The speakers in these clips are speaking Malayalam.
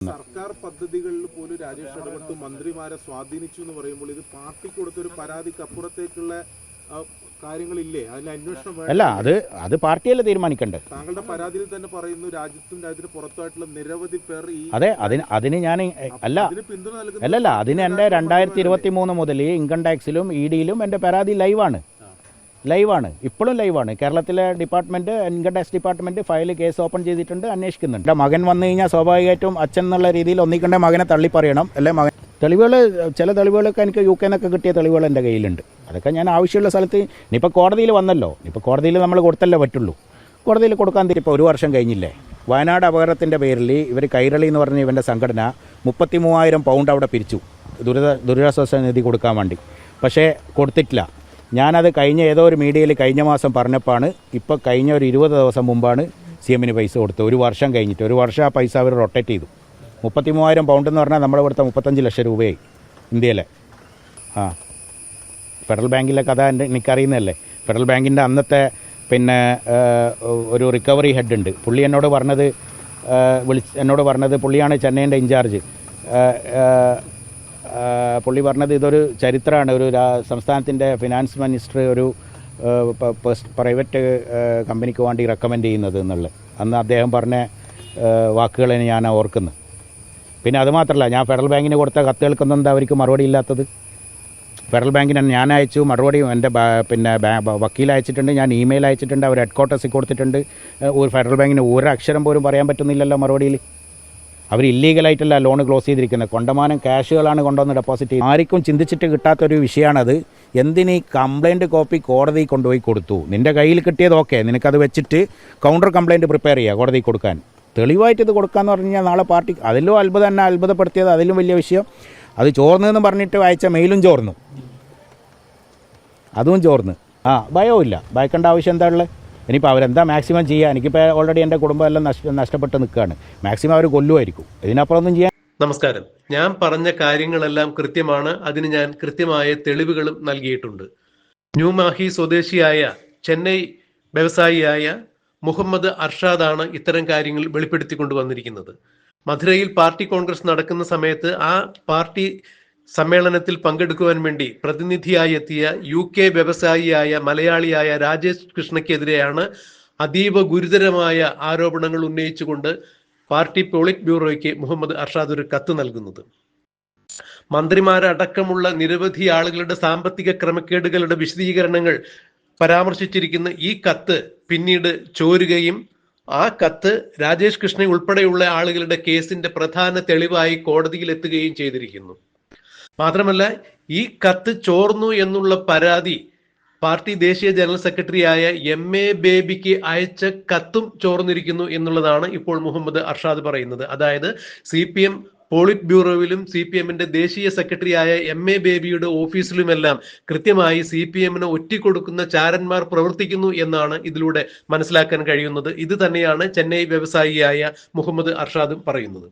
സർക്കാർ പദ്ധതികളിൽ പോലും രാജേഷ് ഇടപെട്ട് മന്ത്രിമാരെ സ്വാധീനിച്ചു എന്ന് പറയുമ്പോൾ ഇത് പാർട്ടിക്ക് കൊടുത്തൊരു പരാതിക്ക് അപ്പുറത്തേക്കുള്ള കാര്യങ്ങളില്ലേ? അതിന് അന്വേഷണം അല്ല അത് അത് പാർട്ടിയല്ലേ തീരുമാനിക്കണ്ടേ? താങ്കളുടെ പരാതിയിൽ തന്നെ പറയുന്നു രാജ്യത്തും രാജ്യത്തിന് പുറത്തായിട്ടുള്ള നിരവധി പേർ ഈ അതെ അതിന് അതിന് ഞാൻ അല്ല അല്ലല്ല അതിന് എന്റെ രണ്ടായിരത്തി ഇരുപത്തി മൂന്ന് മുതൽ ഇൻകം ടാക്സിലും ഇ ഡിയിലും എന്റെ പരാതി ലൈവാണ്. ലൈവാണ്. ഇപ്പോഴും ലൈവാണ്. കേരളത്തിലെ department income tax department file case open ചെയ്തിട്ടുണ്ട് അന്വേഷിക്കുന്നുണ്ട്. എന്റെ മകൻ വന്നു കഴിഞ്ഞാൽ സ്വാഭാവികമായിട്ടും അച്ഛൻ എന്നുള്ള രീതിയിൽ ഒന്നിക്കേണ്ട മകനെ തള്ളി പറയണം അല്ലെ മകൻ? തെളിവുകൾ ചില തെളിവുകളൊക്കെ എനിക്ക് യു കെ നിന്നൊക്കെ കിട്ടിയ തെളിവുകൾ എന്റെ കയ്യിലുണ്ട്. അതൊക്കെ ഞാൻ ആവശ്യമുള്ള സ്ഥലത്ത് ഇനിയിപ്പോൾ കോടതിയിൽ വന്നല്ലോ. ഇനിയിപ്പോൾ കോടതിയിൽ നമ്മൾ കൊടുത്തല്ലേ പറ്റുള്ളൂ. കോടതിയിൽ കൊടുക്കാൻ ഇപ്പോൾ ഒരു വർഷം കഴിഞ്ഞില്ലേ? വയനാട് അപകടത്തിന്റെ പേരിൽ ഇവർ കൈരളി എന്ന് പറഞ്ഞ ഇവന്റെ സംഘടന മുപ്പത്തി മൂവായിരം പൗണ്ട് അവിടെ പിരിച്ചു. ദുരിത ദുരിതാശ്വാസ നിധി കൊടുക്കാൻ വേണ്ടി. പക്ഷേ കൊടുത്തിട്ടില്ല. ഞാനത് കഴിഞ്ഞ ഏതോ ഒരു മീഡിയയിൽ കഴിഞ്ഞ മാസം പറഞ്ഞപ്പോഴാണ് ഇപ്പോൾ കഴിഞ്ഞ ഒരു ഇരുപത് ദിവസം മുമ്പാണ് സി എമ്മിന് പൈസ കൊടുത്തത്. ഒരു വർഷം കഴിഞ്ഞിട്ട്. ഒരു വർഷം ആ പൈസ അവർ റൊട്ടേറ്റ് ചെയ്തു. മുപ്പത്തി മൂവായിരം പൗണ്ട് എന്ന് പറഞ്ഞാൽ നമ്മുടെ ഇവിടുത്തെ മുപ്പത്തഞ്ച് ലക്ഷം രൂപയായി ഇന്ത്യയിലെ. ആ. ഫെഡറൽ ബാങ്കിലെ കഥ എന്റെ എനിക്കറിയുന്നതല്ലേ? ഫെഡറൽ ബാങ്കിന്റെ അന്നത്തെ പിന്നെ ഒരു റിക്കവറി ഹെഡ് ഉണ്ട്. പുള്ളി എന്നോട് പറഞ്ഞത് വിളിച്ച് എന്നോട് പറഞ്ഞത് പുള്ളിയാണ് ചെന്നൈന്റെ ഇൻചാർജ്. പുള്ളി പറഞ്ഞത് ഇതൊരു ചരിത്രമാണ്. ഒരു സംസ്ഥാനത്തിന്റെ ഫിനാൻസ് മിനിസ്റ്റർ ഒരു പ്രൈവറ്റ് കമ്പനിക്ക് വേണ്ടി റെക്കമെൻഡ് ചെയ്യുന്നത് എന്നുള്ളത്. അന്ന് അദ്ദേഹം പറഞ്ഞ വാക്കുകളാണ് വാക്കുകളെ ഞാൻ ഓർക്കുന്നു. പിന്നെ അതുമാത്രമല്ല ഞാൻ ഫെഡറൽ ബാങ്കിന് കൊടുത്ത കത്തുകൾക്കൊന്നും എന്താ അവർക്ക് മറുപടി ഇല്ലാത്തത്? ഫെഡറൽ ബാങ്കിന് ഞാൻ അയച്ചു മറുപടി എന്റെ പിന്നെ വക്കീൽ അയച്ചിട്ടുണ്ട് ഞാൻ ഇമെയിൽ അയച്ചിട്ടുണ്ട് അവർ ഹെഡ് ക്വാർട്ടേഴ്സിൽ കൊടുത്തിട്ടുണ്ട്. ഒരു ഫെഡറൽ ബാങ്കിന് ഒരു അക്ഷരം പോലും പറയാൻ പറ്റുന്നില്ലല്ലോ മറുപടിയിൽ. അവർ ഇല്ലീഗലായിട്ടല്ല ലോൺ ക്ലോസ് ചെയ്തിരിക്കുന്നത്. കൊണ്ടമാനം ക്യാഷുകളാണ് കൊണ്ടുവന്ന് ഡെപ്പോസിറ്റ് ചെയ്യുന്നത് ആർക്കും ചിന്തിച്ചിട്ട് കിട്ടാത്തൊരു വിഷയമാണത് എന്തിന് ഈ കംപ്ലൈന്റ് കോപ്പി കോടതി കൊണ്ടുപോയി കൊടുത്തു? നിന്റെ കയ്യിൽ കിട്ടിയത് ഓക്കെ നിനക്കത് വെച്ചിട്ട് കൗണ്ടർ കംപ്ലൈന്റ് പ്രിപ്പയർ ചെയ്യുക കോടതി കൊടുക്കാൻ. തെളിവായിട്ട് ഇത് കൊടുക്കാമെന്ന് പറഞ്ഞു കഴിഞ്ഞാൽ നാളെ പാർട്ടി അതിലും അത്ഭുതം തന്നെ അത്ഭുതപ്പെടുത്തിയത് അതിലും വലിയ വിഷയം. അത് ചോർന്നെന്ന് പറഞ്ഞിട്ട് വായിച്ച മെയിലും ചോർന്നു. അതും ചോർന്ന്. ആ ഭയവുമില്ല. ഭയക്കേണ്ട ആവശ്യം എന്താ ഉള്ളത്? ഇനിയിപ്പോൾ അവരെന്താ മാക്സിമം ചെയ്യുക എനിക്കിപ്പോൾ ഓൾറെഡി എന്റെ കുടുംബം എല്ലാം നഷ്ട നഷ്ടപ്പെട്ട് നിൽക്കുകയാണ് മാക്സിമം അവർ കൊല്ലുമായിരിക്കും ഇതിനപ്പുറമൊന്നും ചെയ്യാൻ നമസ്കാരം. ഞാൻ പറഞ്ഞ കാര്യങ്ങളെല്ലാം കൃത്യമാണ്. അതിന് ഞാൻ കൃത്യമായ തെളിവുകളും നൽകിയിട്ടുണ്ട്. ന്യൂമാഹി സ്വദേശിയായ ചെന്നൈ വ്യവസായിയായ മുഹമ്മദ് അർഷാദാണ് ഇത്തരം കാര്യങ്ങൾ വെളിപ്പെടുത്തി കൊണ്ടുവന്നിരിക്കുന്നത് മധുരയിൽ പാർട്ടി കോൺഗ്രസ് നടക്കുന്ന സമയത്ത് ആ പാർട്ടി സമ്മേളനത്തിൽ പങ്കെടുക്കുവാൻ വേണ്ടി പ്രതിനിധിയായി എത്തിയ യു കെ വ്യവസായിയായ മലയാളിയായ രാജേഷ് കൃഷ്ണയ്ക്കെതിരെയാണ് അതീവ ഗുരുതരമായ ആരോപണങ്ങൾ ഉന്നയിച്ചുകൊണ്ട് പാർട്ടി പോളിറ്റ് ബ്യൂറോയ്ക്ക് മുഹമ്മദ് അർഷാദ് ഒരു കത്ത് നൽകുന്നത്. മന്ത്രിമാരടക്കമുള്ള നിരവധി ആളുകളുടെ സാമ്പത്തിക ക്രമക്കേടുകളുടെ വിശദീകരണങ്ങൾ പരാമർശിച്ചിരിക്കുന്ന ഈ കത്ത് പിന്നീട് ചോരുകയും ആ കത്ത് രാജേഷ് കൃഷ്ണ ഉൾപ്പെടെയുള്ള ആളുകളുടെ കേസിന്റെ പ്രധാന തെളിവായി കോടതിയിൽ എത്തുകയും ചെയ്തിരിക്കുന്നു. മാത്രമല്ല ഈ കത്ത് ചോർന്നു എന്നുള്ള പരാതി പാർട്ടി ദേശീയ ജനറൽ സെക്രട്ടറി ആയ എം എ ബേബിക്ക് അയച്ച കത്തും ചോർന്നിരിക്കുന്നു എന്നുള്ളതാണ് ഇപ്പോൾ മുഹമ്മദ് അർഷാദ് പറയുന്നത്. അതായത് സി പി എം പോളിറ്റ് ബ്യൂറോയിലും സി പി എമ്മിന്റെ ദേശീയ സെക്രട്ടറിയായ എം എ ബേബിയുടെ ഓഫീസിലുമെല്ലാം കൃത്യമായി സി പി എമ്മിന് ഒറ്റിക്കൊടുക്കുന്ന ചാരന്മാർ പ്രവർത്തിക്കുന്നു എന്നാണ് ഇതിലൂടെ മനസ്സിലാക്കാൻ കഴിയുന്നത്. ഇത് തന്നെയാണ് ചെന്നൈ വ്യവസായിയായ മുഹമ്മദ് അർഷാദും പറയുന്നത്.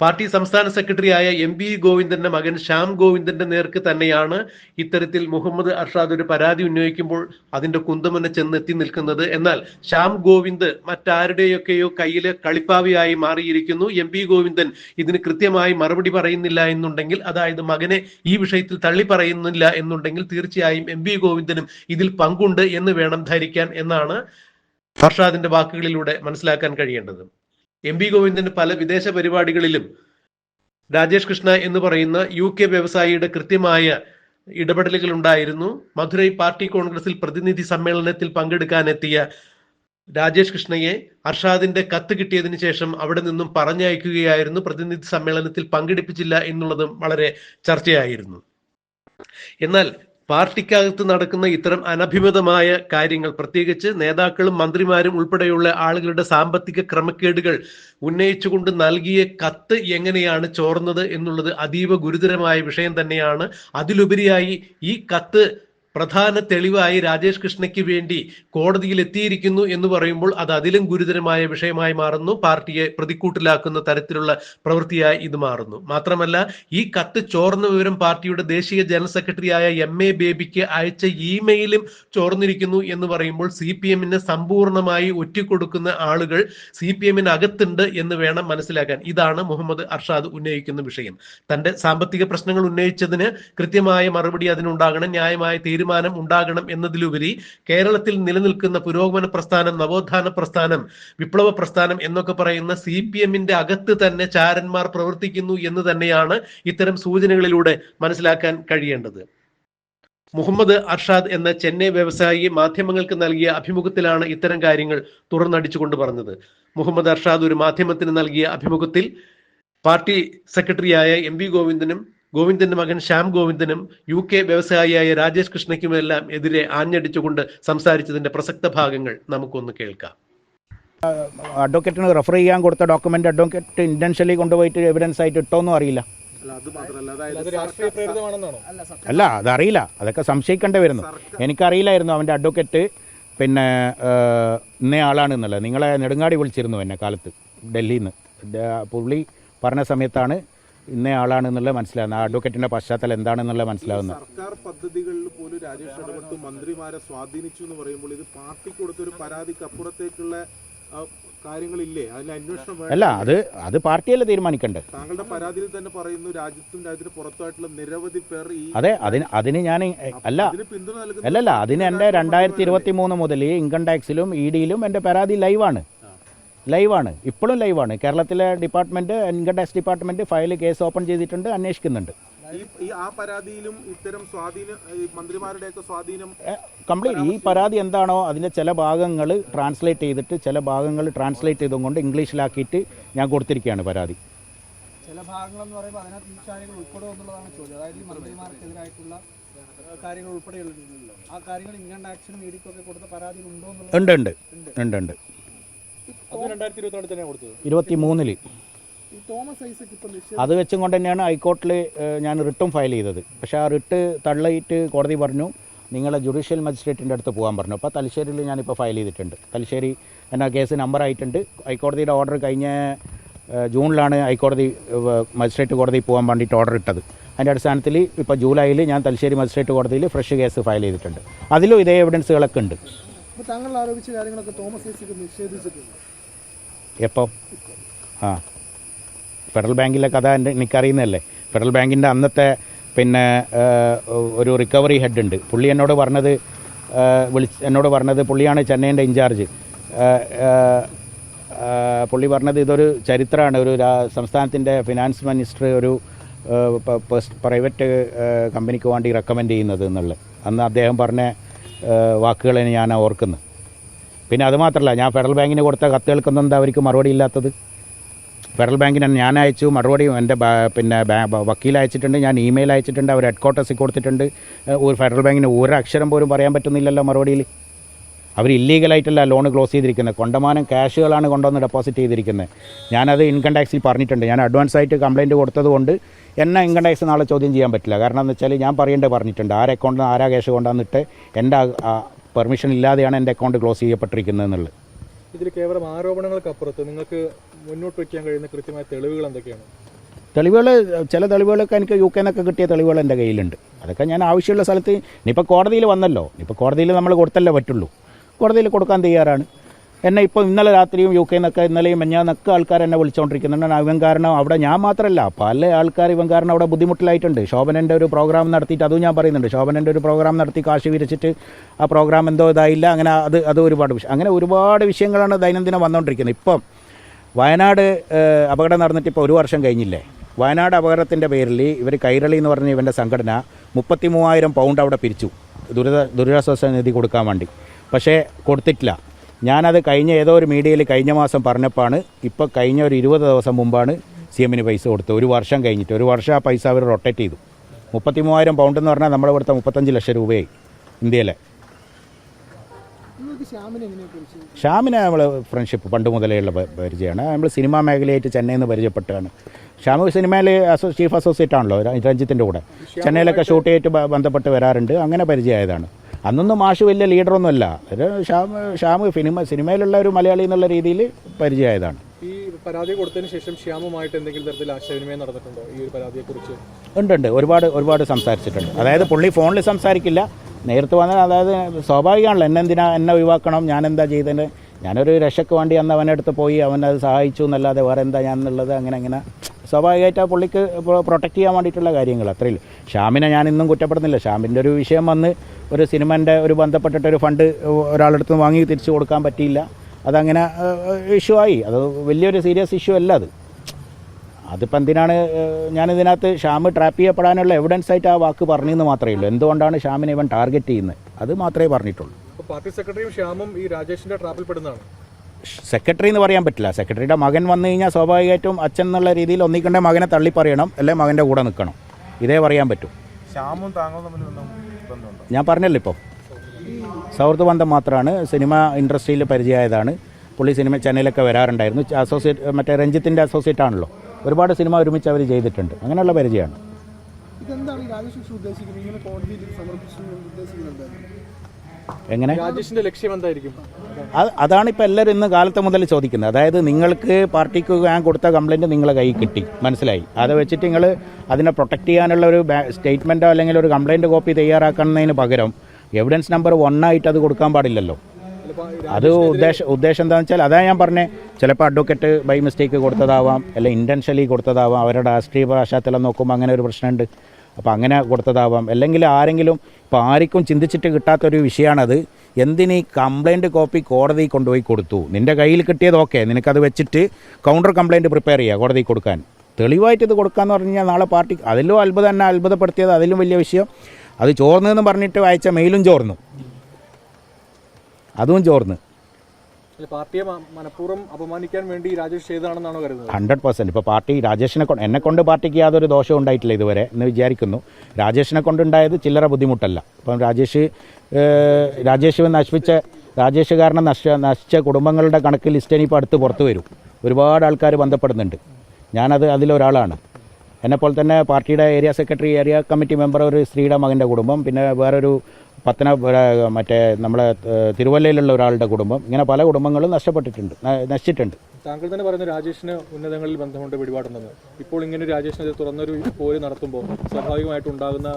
പാർട്ടി സംസ്ഥാന സെക്രട്ടറിയായ എം വി ഗോവിന്ദന്റെ മകൻ ശ്യാം ഗോവിന്ദന്റെ നേർക്ക് തന്നെയാണ് ഇത്തരത്തിൽ മുഹമ്മദ് അർഷാദ് ഒരു പരാതി ഉന്നയിക്കുമ്പോൾ അതിന്റെ കുന്തമന ചെന്ന് എത്തി നിൽക്കുന്നത്. എന്നാൽ ശ്യാം ഗോവിന്ദ് മറ്റാരുടെയൊക്കെയോ കയ്യിൽ കളിപ്പാവിയായി മാറിയിരിക്കുന്നു. എം വി ഗോവിന്ദൻ ഇതിന് കൃത്യമായി മറുപടി പറയുന്നില്ല എന്നുണ്ടെങ്കിൽ അതായത് മകനെ ഈ വിഷയത്തിൽ തള്ളി പറയുന്നില്ല എന്നുണ്ടെങ്കിൽ തീർച്ചയായും എം വി ഗോവിന്ദനും ഇതിൽ പങ്കുണ്ട് എന്ന് വേണം ധരിക്കാൻ എന്നാണ് അർഷാദിന്റെ വാക്കുകളിലൂടെ മനസ്സിലാക്കാൻ കഴിയേണ്ടത്. എം പി ഗോവിന്ദന് പല വിദേശ പരിപാടികളിലും രാജേഷ് കൃഷ്ണ എന്ന് പറയുന്ന യു കെ വ്യവസായിയുടെ കൃത്യമായ ഇടപെടലുകൾ ഉണ്ടായിരുന്നു മധുരൈ പാർട്ടി കോൺഗ്രസിൽ പ്രതിനിധി സമ്മേളനത്തിൽ പങ്കെടുക്കാനെത്തിയ രാജേഷ് കൃഷ്ണയെ അർഷാദിന്റെ കത്ത് കിട്ടിയതിനു ശേഷം അവിടെ നിന്നും പറഞ്ഞയക്കുകയായിരുന്നു. പ്രതിനിധി സമ്മേളനത്തിൽ പങ്കെടുപ്പിച്ചില്ല എന്നുള്ളതും വളരെ ചർച്ചയായിരുന്നു. എന്നാൽ പാർട്ടിക്കകത്ത് നടക്കുന്ന ഇത്തരം അനഭിമതമായ കാര്യങ്ങൾ പ്രത്യേകിച്ച് നേതാക്കളും മന്ത്രിമാരും ഉൾപ്പെടെയുള്ള ആളുകളുടെ സാമ്പത്തിക ക്രമക്കേടുകൾ ഉന്നയിച്ചുകൊണ്ട് നൽകിയ കത്ത് എങ്ങനെയാണ് ചോർന്നത് എന്നുള്ളത് അതീവ ഗുരുതരമായ വിഷയം തന്നെയാണ്. അതിലുപരിയായി ഈ കത്ത് പ്രധാന തെളിവായി രാജേഷ് കൃഷ്ണയ്ക്ക് വേണ്ടി കോടതിയിൽ എത്തിയിരിക്കുന്നു എന്ന് പറയുമ്പോൾ അത് അതിലും ഗുരുതരമായ വിഷയമായി മാറുന്നു. പാർട്ടിയെ പ്രതിക്കൂട്ടിലാക്കുന്ന തരത്തിലുള്ള പ്രവൃത്തിയായി ഇത് മാറുന്നു. മാത്രമല്ല ഈ കത്ത് ചോർന്ന വിവരം പാർട്ടിയുടെ ദേശീയ ജനറൽ സെക്രട്ടറിയായ എം എ ബേബിക്ക് അയച്ച ഇമെയിലും ചോർന്നിരിക്കുന്നു എന്ന് പറയുമ്പോൾ സി പി എമ്മിനെ സമ്പൂർണമായി ഒറ്റിക്കൊടുക്കുന്ന ആളുകൾ സി പി എമ്മിന് അകത്തുണ്ട് എന്ന് വേണം മനസ്സിലാക്കാൻ. ഇതാണ് മുഹമ്മദ് അർഷാദ് ഉന്നയിക്കുന്ന വിഷയം. തന്റെ സാമ്പത്തിക പ്രശ്നങ്ങൾ ഉന്നയിച്ചതിന് കൃത്യമായ മറുപടി അതിനുണ്ടാകണം. ന്യായമായ തീരുമാനം ഉണ്ടാകണം എന്നതിലുപരി കേരളത്തിൽ നിലനിൽക്കുന്ന പുരോഗമന പ്രസ്ഥാനം നവോത്ഥാന പ്രസ്ഥാനം വിപ്ലവ പ്രസ്ഥാനം എന്നൊക്കെ പറയുന്ന സി പി എമ്മിന്റെ അകത്ത് തന്നെ ചാരന്മാർ പ്രവർത്തിക്കുന്നു എന്ന് തന്നെയാണ് ഇത്തരം സൂചനകളിലൂടെ മനസ്സിലാക്കാൻ കഴിയേണ്ടത്. മുഹമ്മദ് അർഷാദ് എന്ന ചെന്നൈ വ്യവസായി മാധ്യമങ്ങൾക്ക് നൽകിയ അഭിമുഖത്തിലാണ് ഇത്തരം കാര്യങ്ങൾ തുറന്നടിച്ചുകൊണ്ട് പറഞ്ഞത്. മുഹമ്മദ് അർഷാദ് ഒരു മാധ്യമത്തിന് നൽകിയ അഭിമുഖത്തിൽ പാർട്ടി സെക്രട്ടറിയായ എം വി ഗോവിന്ദനും ഗോവിന്ദന്റെ മകൻ ശ്യാം ഗോവിന്ദനും യു കെ വ്യവസായിയായ രാജേഷ് കൃഷ്ണയ്ക്കുമെല്ലാം എതിരെ ആഞ്ഞടിച്ചുകൊണ്ട് സംസാരിച്ചതിന്റെ പ്രസക്ത ഭാഗങ്ങൾ നമുക്കൊന്ന് കേൾക്കാം. അഡ്വക്കേറ്റിന് റെഫർ ചെയ്യാൻ കൊടുത്ത ഡോക്യുമെന്റ് അഡ്വക്കേറ്റ് ഇന്റൻഷ്യലി കൊണ്ടുപോയിട്ട് എവിഡൻസ് ആയിട്ട് ഇട്ടോന്നും അറിയില്ല. അല്ല അത് മാത്രമല്ല അതായത് അല്ല അതറിയില്ല. അതൊക്കെ സംശയിക്കേണ്ടി വരുന്നു എനിക്കറിയില്ലായിരുന്നു അവന്റെ അഡ്വക്കേറ്റ് പിന്നെ ഇന്ന ഇന്നേ ആളാണ് എന്നുള്ളത് നിങ്ങളെ നെടുങ്ങാടി വിളിച്ചിരുന്നു എന്നെ കാലത്ത് ഡൽഹിയിൽ നിന്ന് പുള്ളി പറഞ്ഞ സമയത്താണ് ഇന്നേ ആളാണ് എന്നുള്ളത് മനസ്സിലാകുന്നത് ആ അഡ്വക്കേറ്റിന്റെ പശ്ചാത്തലം എന്താണെന്നുള്ളത് മനസ്സിലാകുന്നത് സർക്കാർ പദ്ധതികളിൽ പോലും രാജേഷ് ഇടപെട്ട് മന്ത്രിമാരെ സ്വാധീനിച്ചു എന്ന് പറയുമ്പോൾ ഇത് പാർട്ടി കൊടുത്തൊരു പരാതിക്ക് അപ്പുറത്തേക്കുള്ള കാര്യങ്ങളില്ലേ? അതിൽ അന്വേഷണം അല്ല അത് അത് പാർട്ടിയല്ലേ തീരുമാനിക്കണ്ടേ താങ്കളുടെ പരാതിയിൽ തന്നെ പറയുന്നു രാജ്യത്തും രാജ്യത്തിന് പുറത്തായിട്ടുള്ള നിരവധി പേർ ഈ അതെ അതിന് അതിന് ഞാൻ അല്ല അതിന് അല്ലല്ല അതിന് എന്റെ രണ്ടായിരത്തി ഇരുപത്തി മൂന്ന് മുതൽ ഇൻകം ടാക്സിലും ഇ ഡിയിലും എന്റെ പരാതി ലൈവാണ് ലൈവാണ്. ഇപ്പോഴും ലൈവാണ്. കേരളത്തിലെ department income tax department file case open ചെയ്തിട്ടുണ്ട് അന്വേഷിക്കുന്നുണ്ട്. ഈ ആ പരാതിയിലും ഇത്തരം സ്വാധീനം മന്ത്രിമാരുടെയൊക്കെ സ്വാധീനം കംപ്ലീറ്റ് ഈ പരാതി എന്താണോ അതിന്റെ ചില ഭാഗങ്ങൾ ട്രാൻസ്ലേറ്റ് ചെയ്തിട്ട് ചില ഭാഗങ്ങൾ ട്രാൻസ്ലേറ്റ് ചെയ്തും കൊണ്ട് ഇംഗ്ലീഷിലാക്കിയിട്ട് ഞാൻ കൊടുത്തിരിക്കുകയാണ് പരാതി. ചില ഭാഗങ്ങളെന്ന് പറയുമ്പോൾ അതിനകത്ത് കാര്യങ്ങൾ ഉൾപ്പെടുമോ എന്നുള്ളതാണ് ചോദ്യം. അതായത് മന്ത്രിമാർക്കെതിരായിട്ടുള്ള കാര്യങ്ങൾ ഉൾപ്പെടെയുള്ളൂ ആ കാര്യങ്ങൾ ഇൻകം ടാക്സിനും ഇ കൊടുത്ത പരാതിയിൽ ഉണ്ടോ എന്നുള്ളത് ഉണ്ട്. ഉണ്ട്. ഉണ്ട് ഉണ്ട്. ഇരുപത്തി തന്നെ കൊടുത്തത്. ഇരുപത്തി മൂന്നിൽ തോമസ് ഐസക് ഇപ്പം നിശ്ചയ അത് വെച്ചും കൊണ്ട് തന്നെയാണ് ഹൈക്കോർട്ടിൽ ഞാൻ റിട്ടും ഫയൽ ചെയ്തത്. പക്ഷേ ആ റിട്ട് തള്ളിയിട്ട് കോടതി പറഞ്ഞു നിങ്ങളെ ജുഡീഷ്യൽ മജിസ്ട്രേറ്റിന്റെ അടുത്ത് പോകാൻ പറഞ്ഞു. അപ്പോൾ തലശ്ശേരിയിൽ ഞാനിപ്പോൾ ഫയൽ ചെയ്തിട്ടുണ്ട്. തലശ്ശേരി എന്ന കേസ് നമ്പർ ആയിട്ടുണ്ട്. ഹൈക്കോടതിയുടെ ഓർഡർ കഴിഞ്ഞ ജൂണിലാണ് ഹൈക്കോടതി മജിസ്ട്രേറ്റ് കോടതി പോകാൻ വേണ്ടിയിട്ട് ഓർഡർ ഇട്ടത്. അതിന്റെ അടിസ്ഥാനത്തിൽ ഇപ്പോൾ ജൂലൈയിൽ ഞാൻ തലശ്ശേരി മജിസ്ട്രേറ്റ് കോടതിയിൽ ഫ്രഷ് കേസ് ഫയൽ ചെയ്തിട്ടുണ്ട്. അതിലും ഇതേ എവിഡൻസുകളൊക്കെ ഉണ്ട്. അപ്പോൾ താങ്കൾ ആരോപിച്ച കാര്യങ്ങളൊക്കെ തോമസ് ഐസക് നിഷേധിച്ചിട്ടുണ്ട്. എപ്പോൾ ആ. ഫെഡറൽ ബാങ്കിലെ കഥ എന്റെ എനിക്കറിയുന്നതല്ലേ? ഫെഡറൽ ബാങ്കിന്റെ അന്നത്തെ പിന്നെ ഒരു റിക്കവറി ഹെഡ് ഉണ്ട് പുള്ളി എന്നോട് പറഞ്ഞത് വിളിച്ച് എന്നോട് പറഞ്ഞത് പുള്ളിയാണ് ചെന്നൈന്റെ ഇൻചാർജ്. പുള്ളി പറഞ്ഞത് ഇതൊരു ചരിത്രമാണ്. ഒരു സംസ്ഥാനത്തിന്റെ ഫിനാൻസ് മിനിസ്റ്റർ ഒരു പ്രൈവറ്റ് കമ്പനിക്ക് വേണ്ടി റെക്കമെൻഡ് ചെയ്യുന്നത് എന്നുള്ളത്. അന്ന് അദ്ദേഹം പറഞ്ഞ ഏഹ്, വാക്കുകളെ ഞാൻ ഓർക്കുന്നത് പിന്നെ അതുമാത്രമല്ല ഞാൻ ഫെഡറൽ ബാങ്കിന് കൊടുത്ത കത്തുകൾക്കൊന്നും അവർക്ക് മറുപടി ഇല്ലാത്തത്? ഫെഡറൽ ബാങ്കിന് ഞാൻ അയച്ചു മറുപടി എന്റെ പിന്നെ വക്കീൽ അയച്ചിട്ടുണ്ട് ഞാൻ ഇമെയിൽ അയച്ചിട്ടുണ്ട് അവർ ഹെഡ് ക്വാർട്ടേഴ്സിൽ കൊടുത്തിട്ടുണ്ട് ഒരു ഫെഡറൽ ബാങ്കിന് ഒരു അക്ഷരം പോലും പറയാൻ പറ്റുന്നില്ലല്ലോ മറുപടിയിൽ. അവർ ഇല്ലീഗലായിട്ടല്ല ലോൺ ക്ലോസ് ചെയ്തിരിക്കുന്നത് കൊണ്ടമാനം ക്യാഷുകളാണ് കൊണ്ടുവന്ന് ഡെപ്പോസിറ്റ് ചെയ്തിരിക്കുന്നത് ഞാനത് ഇൻകം ടാക്സിൽ പറഞ്ഞിട്ടുണ്ട്. ഞാൻ അഡ്വാൻസ് ആയിട്ട് കംപ്ലയിന്റ് കൊടുത്തത് കൊണ്ട് എന്നെ ഇൻകം ടാക്സ് നാളെ ചോദ്യം ചെയ്യാൻ പറ്റില്ല. കാരണം എന്ന് വെച്ചാൽ ഞാൻ പറയേണ്ടത് പറഞ്ഞിട്ടുണ്ട്. ആരെ അക്കൗണ്ടിൽ ആരാ ക്യാഷ് കൊണ്ടുവന്നിട്ട് എന്റെ പെർമിഷൻ ഇല്ലാതെയാണ് എന്റെ അക്കൗണ്ട് ക്ലോസ് ചെയ്യപ്പെട്ടിരിക്കുന്നത് എന്നുള്ളത്. ഇതിൽ കേവലം ആരോപണങ്ങൾക്കപ്പുറത്ത് നിങ്ങൾക്ക് മുന്നോട്ട് വയ്ക്കാൻ കഴിയുന്ന കൃത്യമായ തെളിവുകൾ എന്തൊക്കെയാണ്? തെളിവുകൾ ചില തെളിവുകളൊക്കെ എനിക്ക് യു കെ എന്നൊക്കെ കിട്ടിയ തെളിവുകൾ എന്റെ കയ്യിലുണ്ട്. അതൊക്കെ ഞാൻ ആവശ്യമുള്ള സ്ഥലത്ത് ഇനിയിപ്പോൾ കോടതിയിൽ വന്നല്ലോ. ഇനിയിപ്പോൾ കോടതിയിൽ നമ്മൾ കൊടുത്തല്ലേ പറ്റുള്ളൂ. കോടതിയിൽ കൊടുക്കാൻ തയ്യാറാണ്. എന്നെ ഇപ്പോൾ ഇന്നലെ രാത്രിയും യു കെ നിന്നൊക്കെ ഇന്നലെയും മെഞ്ഞാന്നൊക്കെ ആൾക്കാർ എന്നെ വിളിച്ചുകൊണ്ടിരിക്കുന്നുണ്ട് ഇവൻ കാരണം അവിടെ ഞാൻ മാത്രമല്ല പല ആൾക്കാർ ഇവൻ കാരണം അവിടെ ബുദ്ധിമുട്ടിലായിട്ടുണ്ട്. ശോഭനന്റെ ഒരു പ്രോഗ്രാം നടത്തിയിട്ട് അതും ഞാൻ പറയുന്നുണ്ട്. ശോഭനന്റെ ഒരു പ്രോഗ്രാം നടത്തി കാശ് വിരിച്ചിട്ട് ആ പ്രോഗ്രാം എന്തോ ഇതായില്ല അങ്ങനെ അത് അത് ഒരുപാട് വിഷയം. അങ്ങനെ ഒരുപാട് വിഷയങ്ങളാണ് ദൈനംദിനം വന്നുകൊണ്ടിരിക്കുന്നത് ഇപ്പം വയനാട് അപകടം നടന്നിട്ട് ഇപ്പോൾ ഒരു വർഷം കഴിഞ്ഞില്ലേ? വയനാട് അപകടത്തിന്റെ പേരിൽ ഇവർ കൈരളി എന്ന് പറഞ്ഞ ഇവന്റെ സംഘടന മുപ്പത്തി മൂവായിരം പൗണ്ട് അവിടെ പിരിച്ചു. ദുരിത ദുരിതാശ്വാസ നിധി കൊടുക്കാൻ വേണ്ടി. പക്ഷേ കൊടുത്തിട്ടില്ല. ഞാനത് കഴിഞ്ഞ ഏതോ ഒരു മീഡിയയിൽ കഴിഞ്ഞ മാസം പറഞ്ഞപ്പോഴാണ് ഇപ്പോൾ കഴിഞ്ഞ ഒരു ഇരുപത് ദിവസം മുമ്പാണ് സി എമ്മിന് പൈസ കൊടുത്തത്. ഒരു വർഷം കഴിഞ്ഞിട്ട്. ഒരു വർഷം ആ പൈസ അവർ റൊട്ടേറ്റ് ചെയ്തു. മുപ്പത്തി മൂവായിരം പൗണ്ട് എന്ന് പറഞ്ഞാൽ നമ്മുടെ ഇവിടുത്തെ മുപ്പത്തഞ്ച് ലക്ഷം രൂപയായി ഇന്ത്യയിലെ. ഷ്യാമിനെ നമ്മൾ ഫ്രണ്ട്ഷിപ്പ് പണ്ട് മുതലേ ഉള്ള പരിചയമാണ്. നമ്മൾ സിനിമാ മേഖലയായിട്ട് ചെന്നൈയിൽ നിന്ന് പരിചയപ്പെട്ടാണ്. ഷ്യാമു സിനിമയിൽ അസോ ചീഫ് അസോസിയേറ്റ് ആണല്ലോ രഞ്ജിത്തിന്റെ കൂടെ. ചെന്നൈയിലൊക്കെ ഷൂട്ട് ചെയ്തിട്ട് ബന്ധപ്പെട്ട് വരാറുണ്ട്. അങ്ങനെ പരിചയമായതാണ്. അന്നൊന്നും മാഷ് വലിയ ലീഡറൊന്നുമല്ല. ഒരു ഷ്യാം ഷ്യാം സിനിമ സിനിമയിലുള്ള ഒരു മലയാളി എന്നുള്ള രീതിയിൽ പരിചയമായതാണ്. ഈ പരാതി കൊടുത്തതിന് ശേഷം ഷ്യാമുമായിട്ട് എന്തെങ്കിലും തരത്തിൽ ആശയവിനിമയം നടന്നിട്ടുണ്ടോ? ഈ ഒരു പരാതിയെ കുറിച്ച് ഉണ്ട് ഉണ്ട്. ഒരുപാട് ഒരുപാട് സംസാരിച്ചിട്ടുണ്ട്. അതായത് പുള്ളി ഫോണിൽ സംസാരിക്കില്ല. നേരത്തെ വന്നാൽ അതായത് സ്വാഭാവികമാണല്ലോ. എന്നെ എന്തിനാ എന്നെ ഒഴിവാക്കണം? ഞാൻ എന്താ ചെയ്തതിന് ഞാനൊരു രക്ഷയ്ക്ക് വേണ്ടി അന്ന് അവന്റെ അടുത്ത് പോയി. അവൻ അത് സഹായിച്ചു എന്നല്ലാതെ വേറെ എന്താ ഞാൻ എന്നുള്ളത് അങ്ങനെ അങ്ങനെ. സ്വാഭാവികമായിട്ട് ആ പുള്ളിക്ക് പ്രൊട്ടക്റ്റ് ചെയ്യാൻ വേണ്ടിയിട്ടുള്ള കാര്യങ്ങൾ. അത്രയും ഷാമിനെ ഞാൻ ഇന്നും കുറ്റപ്പെടുന്നില്ല ഷ്യാമിന്റെ ഒരു വിഷയം വന്ന് ഒരു സിനിമന്റെ ഒരു ബന്ധപ്പെട്ടിട്ട് ഒരു ഫണ്ട് ഒരാളുടെ അടുത്ത് വാങ്ങി തിരിച്ചു കൊടുക്കാൻ പറ്റിയില്ല. അതങ്ങനെ ഇഷ്യൂ ആയി. അത് വലിയൊരു സീരിയസ് ഇഷ്യൂ അല്ല അത്. അതിപ്പോൾ എന്തിനാണ് ഞാനിതിനകത്ത് ഷാമ് ട്രാപ്പ് ചെയ്യപ്പെടാനുള്ള എവിഡൻസ് ആയിട്ട് ആ വാക്ക് പറഞ്ഞെന്ന് മാത്രമേ ഉള്ളൂ. എന്തുകൊണ്ടാണ് ഷാമിനെ ഇവൻ ടാർഗറ്റ് ചെയ്യുന്നത്? അത് മാത്രമേ പറഞ്ഞിട്ടുള്ളൂ. പാർട്ടി സെക്രട്ടറിയും ഷ്യാമും ഈ രാജേഷിന്റെ ട്രാപ്പിൽ പെടുന്നതാണ്. സെക്രട്ടറി എന്ന് പറയാൻ പറ്റില്ല. സെക്രട്ടറിയുടെ മകൻ വന്നു കഴിഞ്ഞാൽ സ്വാഭാവികമായിട്ടും അച്ഛൻ എന്നുള്ള രീതിയിൽ ഒന്നിക്കണ്ട മകനെ തള്ളി പറയണം അല്ലെ മകന്റെ കൂടെ നിൽക്കണം. ഇതേ പറയാൻ പറ്റും. ശ്യാമും താങ്കളും തമ്മിൽ ഞാൻ പറഞ്ഞല്ലോ ഇപ്പോൾ സൗഹൃദ ബന്ധം മാത്രമാണ് സിനിമ ഇൻഡസ്ട്രിയിൽ പരിചയമായതാണ്. പുള്ളി സിനിമ ചെന്നൈയിലൊക്കെ വരാറുണ്ടായിരുന്നു. അസോസിയേറ്റ് മറ്റേ രഞ്ജിത്തിന്റെ അസോസിയേറ്റ് ആണല്ലോ. ഒരുപാട് സിനിമ ഒരുമിച്ച് അവർ ചെയ്തിട്ടുണ്ട്. അങ്ങനെയുള്ള പരിചയമാണ്. എങ്ങനെ? രാജേഷിന്റെ ലക്ഷ്യം എന്തായിരിക്കും? അതാണ് ഇപ്പോൾ എല്ലാവരും ഇന്ന് കാലത്ത് മുതൽ ചോദിക്കുന്നത് അതായത് നിങ്ങൾക്ക് പാർട്ടിക്ക് ഞാൻ കൊടുത്ത കംപ്ലൈന്റ് നിങ്ങളെ കൈ കിട്ടി. മനസ്സിലായി? അത് വെച്ചിട്ട് നിങ്ങൾ അതിനെ പ്രൊട്ടക്റ്റ് ചെയ്യാനുള്ള ഒരു സ്റ്റേറ്റ്മെന്റോ അല്ലെങ്കിൽ ഒരു കംപ്ലൈന്റ് കോപ്പി തയ്യാറാക്കുന്നതിന് പകരം എവിഡൻസ് നമ്പർ ആയിട്ട് അത് കൊടുക്കാൻ പാടില്ലല്ലോ. അത് ഉദ്ദേശം ഉദ്ദേശം എന്താണെന്ന് വെച്ചാൽ അതാണ് ഞാൻ പറഞ്ഞത് ചിലപ്പോൾ അഡ്വക്കേറ്റ് ബൈ മിസ്റ്റേക്ക് കൊടുത്തതാവാം അല്ലെങ്കിൽ ഇന്റൻഷ്യലി കൊടുത്തതാവാം. അവരുടെ രാഷ്ട്രീയ പശ്ചാത്തലം നോക്കുമ്പോൾ അങ്ങനെ ഒരു പ്രശ്നമുണ്ട്. അപ്പോൾ അങ്ങനെ കൊടുത്തതാവാം. അല്ലെങ്കിൽ ആരെങ്കിലും ഇപ്പോൾ ആർക്കും ചിന്തിച്ചിട്ട് കിട്ടാത്തൊരു വിഷയമാണത് എന്തിന് ഈ കംപ്ലൈന്റ് കോപ്പി കോടതി കൊണ്ടുപോയി കൊടുത്തു? നിന്റെ കയ്യിൽ കിട്ടിയത് ഓക്കെ നിനക്കത് വെച്ചിട്ട് കൗണ്ടർ കംപ്ലൈന്റ് പ്രിപ്പയർ ചെയ്യുക കോടതി കൊടുക്കാൻ. തെളിവായിട്ട് ഇത് കൊടുക്കാമെന്ന് പറഞ്ഞു കഴിഞ്ഞാൽ നാളെ പാർട്ടി അതിലും അത്ഭുതം തന്നെ അത്ഭുതപ്പെടുത്തിയത് അതിലും വലിയ വിഷയം. അത് ചോർന്നെന്ന് പറഞ്ഞിട്ട് വായിച്ച മെയിലും ചോർന്നു. അതും ചോർന്ന്. പാർട്ടിയെ മനഃപൂർവം അപമാനിക്കാൻ വേണ്ടി രാജേഷ് ചെയ്തതാണെന്നാണോ കരുതുന്നത്? ഹൺഡ്രഡ് പെർസെന്റ് ഇപ്പോൾ പാർട്ടി രാജേഷിനെ കൊണ്ട് എന്നെ കൊണ്ട് പാർട്ടിക്ക് യാതൊരു ദോഷവും ഉണ്ടായിട്ടില്ല ഇതുവരെ എന്ന് വിചാരിക്കുന്നു. രാജേഷിനെ കൊണ്ടുണ്ടായത് ചില്ലറ ബുദ്ധിമുട്ടല്ല. അപ്പം രാജേഷ് രാജേഷ് നശിപ്പിച്ച രാജേഷ് കാരണം നശ നശിച്ച കുടുംബങ്ങളുടെ കണക്ക് ലിസ്റ്റ് ഇനിയിപ്പോൾ അടുത്ത് പുറത്തു വരും. ഒരുപാട് ആൾക്കാർ ബന്ധപ്പെടുന്നുണ്ട്. ഞാനത് അതിലൊരാളാണ്. എന്നെപ്പോലെ തന്നെ പാർട്ടിയുടെ area secretary area committee member ഒരു സ്ത്രീയുടെ മകന്റെ കുടുംബം പിന്നെ വേറൊരു പത്തന മറ്റേ നമ്മളെ തിരുവല്ലയിലുള്ള ഒരാളുടെ കുടുംബം. ഇങ്ങനെ പല കുടുംബങ്ങളും നഷ്ടപ്പെട്ടിട്ടുണ്ട് നശിച്ചിട്ടുണ്ട്. താങ്കൾ തന്നെ പറയുന്ന രാജേഷിന് ഉന്നതങ്ങളിൽ ബന്ധമുണ്ട് പിടിപാടുണ്ടെന്ന്. ഇപ്പോൾ ഇങ്ങനെ രാജേഷിനെതിരെ തുറന്നൊരു പോര് നടത്തുമ്പോൾ സ്വാഭാവികമായിട്ട് ഉണ്ടാകുന്ന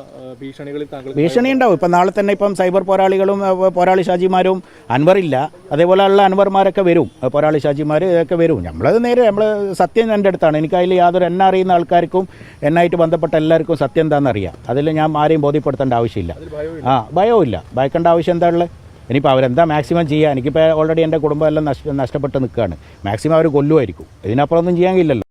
ഭീഷണികളിൽ താങ്കൾ ഭീഷണി ഉണ്ടാവും. ഇപ്പം നാളെ തന്നെ ഇപ്പം സൈബർ പോരാളികളും പോരാളി ഷാജിമാരും അൻവറില്ല അതേപോലെയുള്ള അൻവർമാരൊക്കെ വരും. പോരാളി ഷാജിമാർ ഇതൊക്കെ വരും. നമ്മളത് നേരെ നമ്മൾ സത്യം എന്റെ അടുത്താണ്. എനിക്ക് അതിൽ യാതൊരു എന്നെ അറിയുന്ന ആൾക്കാർക്കും എന്നായിട്ട് ബന്ധപ്പെട്ട എല്ലാവർക്കും സത്യം എന്താണെന്ന് അറിയാം അതിൽ ഞാൻ ആരെയും ബോധ്യപ്പെടുത്തേണ്ട ആവശ്യമില്ല. ആ ഭയവും ഇല്ല ഭയക്കേണ്ട ആവശ്യം എന്താ ഉള്ളത് ഇനിയിപ്പോൾ അവരെന്താ മാക്സിമം ചെയ്യുക എനിക്കിപ്പോൾ ഓൾറെഡി എന്റെ കുടുംബം എല്ലാം നഷ്ട നഷ്ടപ്പെട്ട് നിൽക്കുകയാണ് മാക്സിമം അവർ കൊല്ലുമായിരിക്കും ഇതിനപ്പുറമൊന്നും ചെയ്യാൻ കഴിയില്ലല്ലോ.